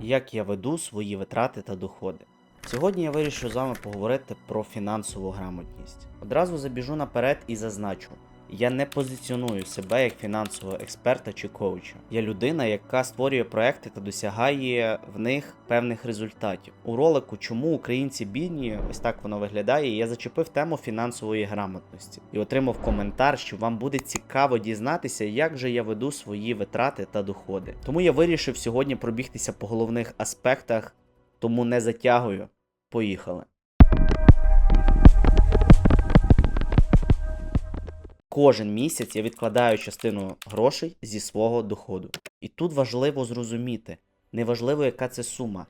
як я веду свої витрати та доходи. Сьогодні я вирішив з вами поговорити про фінансову грамотність. Одразу забіжу наперед і зазначу. Я не позиціоную себе як фінансового експерта чи коуча. Я людина, яка створює проекти та досягає в них певних результатів. У ролику Чому українці бідні, ось так воно виглядає. Я зачепив тему фінансової грамотності і отримав коментар, що вам буде цікаво дізнатися, як же я веду свої витрати та доходи. Тому я вирішив сьогодні пробігтися по головних аспектах, тому не затягую. Поїхали. Кожен місяць я відкладаю частину грошей зі свого доходу. І тут важливо зрозуміти, неважливо, яка це сума.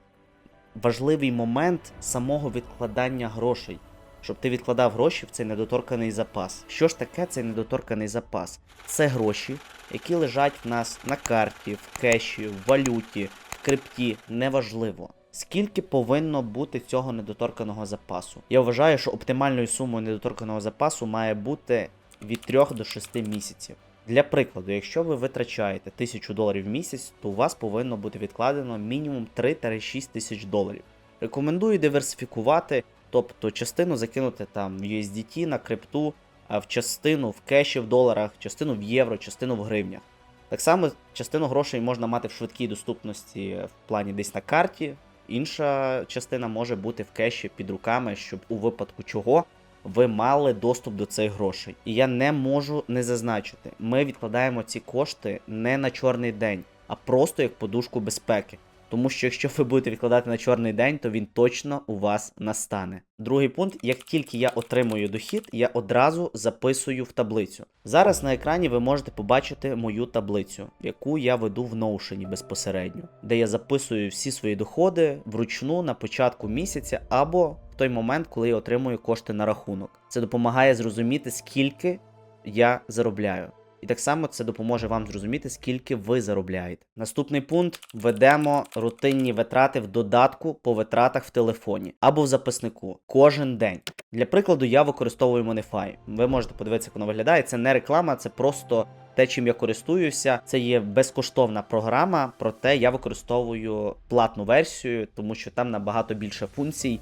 Важливий момент самого відкладання грошей, щоб ти відкладав гроші в цей недоторканий запас. Що ж таке цей недоторканий запас? Це гроші, які лежать в нас на карті, в кеші, в валюті, в крипті, неважливо. Скільки повинно бути цього недоторканого запасу? Я вважаю, що оптимальною сумою недоторканого запасу має бути від 3 до 6 місяців. Для прикладу, якщо ви витрачаєте 1000 доларів в місяць, то у вас повинно бути відкладено мінімум 3-6 тисяч доларів. Рекомендую диверсифікувати, тобто частину закинути там в USDT на крипту, а в частину в кеші в доларах, частину в євро, частину в гривнях. Так само частину грошей можна мати в швидкій доступності в плані десь на карті. Інша частина може бути в кеші під руками, щоб у випадку чого ви мали доступ до цих грошей. І я не можу не зазначити, ми відкладаємо ці кошти не на чорний день, а просто як подушку безпеки. Тому що якщо ви будете відкладати на чорний день, то він точно у вас настане. Другий пункт: як тільки я отримую дохід, я одразу записую в таблицю. Зараз на екрані ви можете побачити мою таблицю, яку я веду в Notion безпосередньо, де я записую всі свої доходи вручну на початку місяця або в той момент, коли я отримую кошти на рахунок. Це допомагає зрозуміти, скільки я заробляю. І так само це допоможе вам зрозуміти, скільки ви заробляєте. Наступний пункт: ведемо рутинні витрати в додатку по витратах в телефоні або в записнику кожен день. Для прикладу, я використовую Monify. Ви можете подивитися, як воно виглядає. Це не реклама, це просто те, чим я користуюся. Це є безкоштовна програма, проте я використовую платну версію, тому що там набагато більше функцій,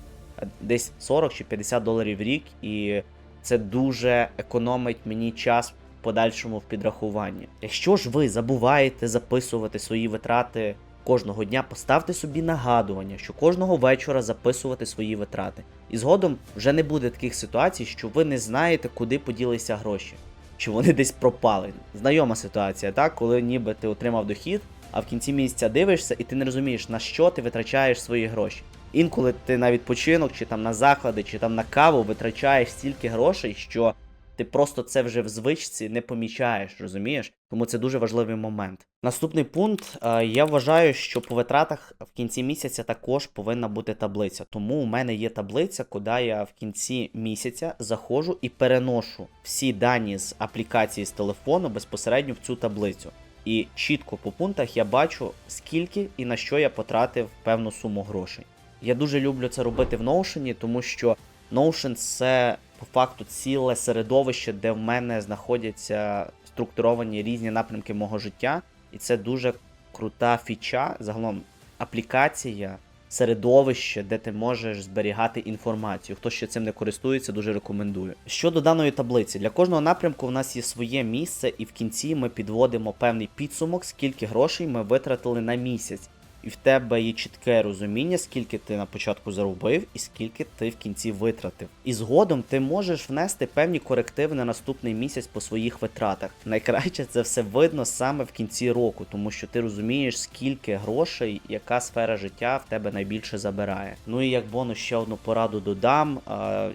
десь 40 чи 50 доларів в рік, і це дуже економить мені час подальшому в підрахуванні. Якщо ж ви забуваєте записувати свої витрати кожного дня, поставте собі нагадування, що кожного вечора записувати свої витрати. І згодом вже не буде таких ситуацій, що ви не знаєте, куди поділися гроші, чи вони десь пропали. Знайома ситуація, так, коли ніби ти отримав дохід, а в кінці місяця дивишся, і ти не розумієш, на що ти витрачаєш свої гроші. Інколи ти на відпочинок, чи там на заклади, чи там на каву витрачаєш стільки грошей, що ти просто це вже в звичці не помічаєш, розумієш? Тому це дуже важливий момент. Наступний пункт. е, Я вважаю, що по витратах в кінці місяця також повинна бути таблиця. Тому у мене є таблиця, куди я в кінці місяця заходжу і переношу всі дані з аплікації з телефону безпосередньо в цю таблицю. І чітко по пунктах я бачу, скільки і на що я потратив певну суму грошей. Я дуже люблю це робити в Notion, тому що Notion це по факту ціле середовище, де в мене знаходяться структуровані різні напрямки мого життя, і це дуже крута фіча, загалом аплікація, середовище, де ти можеш зберігати інформацію. Хто ще цим не користується, дуже рекомендую. Щодо даної таблиці, для кожного напрямку у нас є своє місце, і в кінці ми підводимо певний підсумок, скільки грошей ми витратили на місяць і в тебе є чітке розуміння, скільки ти на початку заробив і скільки ти в кінці витратив. І згодом ти можеш внести певні корективи на наступний місяць по своїх витратах. Найкраще це все видно саме в кінці року, тому що ти розумієш, скільки грошей, яка сфера життя в тебе найбільше забирає. Ну і як бонус ще одну пораду додам,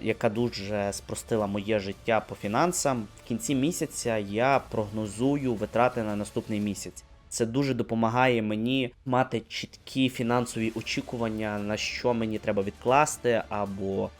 яка дуже спростила моє життя по фінансам. В кінці місяця я прогнозую витрати на наступний місяць. Це дуже допомагає мені мати чіткі фінансові очікування, на що мені треба відкласти, або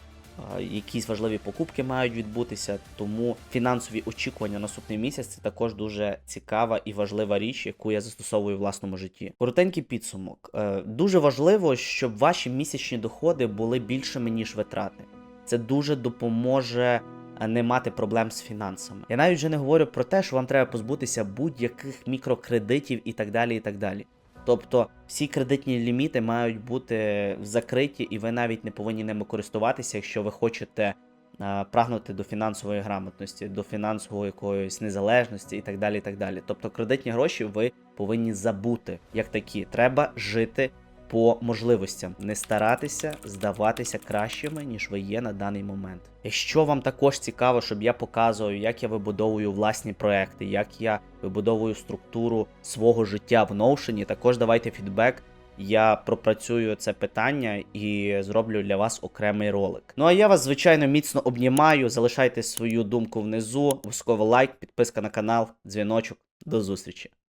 якісь важливі покупки мають відбутися. Тому фінансові очікування на наступний місяць це також дуже цікава і важлива річ, яку я застосовую в власному житті. Коротенький підсумок. Е, Дуже важливо, щоб ваші місячні доходи були більшими ніж витрати. Це дуже допоможе не мати проблем з фінансами. Я навіть вже не говорю про те, що вам треба позбутися будь-яких мікрокредитів і так далі. і так далі. Тобто всі кредитні ліміти мають бути закриті, і ви навіть не повинні ними користуватися, якщо ви хочете а, прагнути до фінансової грамотності, до фінансової якоїсь незалежності і так далі. і так далі. Тобто кредитні гроші ви повинні забути як такі. Треба жити по можливостям, не старатися здаватися кращими, ніж ви є на даний момент. Якщо вам також цікаво, щоб я показував, як я вибудовую власні проекти, як я вибудовую структуру свого життя в Notion, також давайте фідбек. Я пропрацюю це питання і зроблю для вас окремий ролик. Ну а я вас, звичайно, міцно обнімаю. Залишайте свою думку внизу, обов'язково лайк, підписка на канал, дзвіночок. До зустрічі!